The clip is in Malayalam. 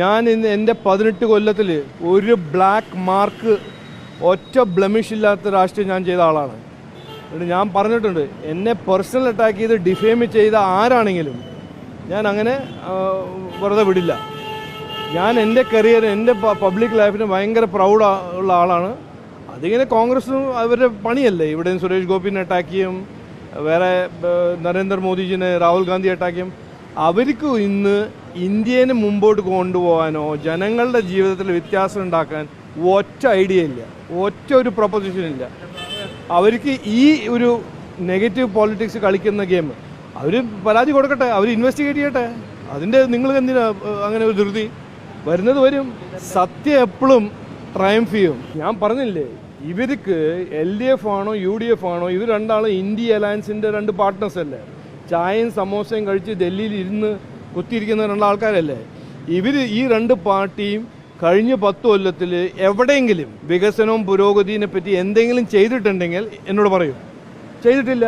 ഞാൻ ഇന്ന് എന്റെ പതിനെട്ട് കൊല്ലത്തിൽ ഒരു ബ്ലാക്ക് മാർക്ക് ഒറ്റ ബ്ലമിഷ് ഇല്ലാത്ത രാഷ്ട്രീയം ഞാൻ ചെയ്ത ആളാണ്. എന്നിട്ട് ഞാൻ പറഞ്ഞിട്ടുണ്ട് എന്നെ പേഴ്സണൽ അറ്റാക്ക് ചെയ്ത് ഡിഫെയിം ചെയ്ത ആരാണെങ്കിലും ഞാൻ അങ്ങനെ വെറുതെ വിടില്ല. ഞാൻ എന്റെ കരിയർ എന്റെ പബ്ലിക് ലൈഫിന് ഭയങ്കര പ്രൗഡ് ഉള്ള ആളാണ്. അതിങ്ങനെ കോൺഗ്രസും അവരുടെ പണിയല്ലേ? ഇവിടെ സുരേഷ് ഗോപിനെ അറ്റാക്ക് ചെയ്യും വേറെ നരേന്ദ്രമോദിജിനെ രാഹുൽ ഗാന്ധി അറ്റാക്ക് ചെയ്യും. അവർക്ക് ഇന്ന് ഇന്ത്യനെ മുമ്പോട്ട് കൊണ്ടുപോകാനോ ജനങ്ങളുടെ ജീവിതത്തിൽ വ്യത്യാസം ഉണ്ടാക്കാൻ ഒറ്റ ഐഡിയ ഇല്ല. ഒറ്റ ഒരു പ്രൊപ്പോസിഷൻ ഇല്ല. അവർക്ക് ഈ ഒരു നെഗറ്റീവ് പോളിറ്റിക്സ് കളിക്കുന്ന ഗെയിം അവർ പരാതി കൊടുക്കട്ടെ അവർ ഇൻവെസ്റ്റിഗേറ്റ് ചെയ്യട്ടെ. അതിന്റെ നിങ്ങൾ എന്തിനാ അങ്ങനെ ഒരു ധൃതി? വരുന്നത് വരും. സത്യം എപ്പോഴും ട്രയംഫ് ചെയ്യും. ഞാൻ പറഞ്ഞില്ലേ ഇവർക്ക് എൽ ഡി എഫ് ആണോ യു ഡി എഫ് ആണോ ഇവർ രണ്ടാളും ഇന്ത്യ അലയൻസിന്റെ രണ്ട് പാർട്ട്നേഴ്സ് അല്ലേ? ചായയും സമോസയും കഴിച്ച് ഡൽഹിയിൽ ഇരുന്ന് കുത്തിയിരിക്കുന്ന രണ്ടാൾക്കാരല്ലേ ഇവർ ഈ രണ്ട് പാർട്ടിയും കഴിഞ്ഞ പത്ത് കൊല്ലത്തിൽ എവിടെയെങ്കിലും വികസനവും പുരോഗതിയെ പറ്റി എന്തെങ്കിലും ചെയ്തിട്ടുണ്ടെങ്കിൽ എന്നോട് പറയൂ. ചെയ്തിട്ടില്ല.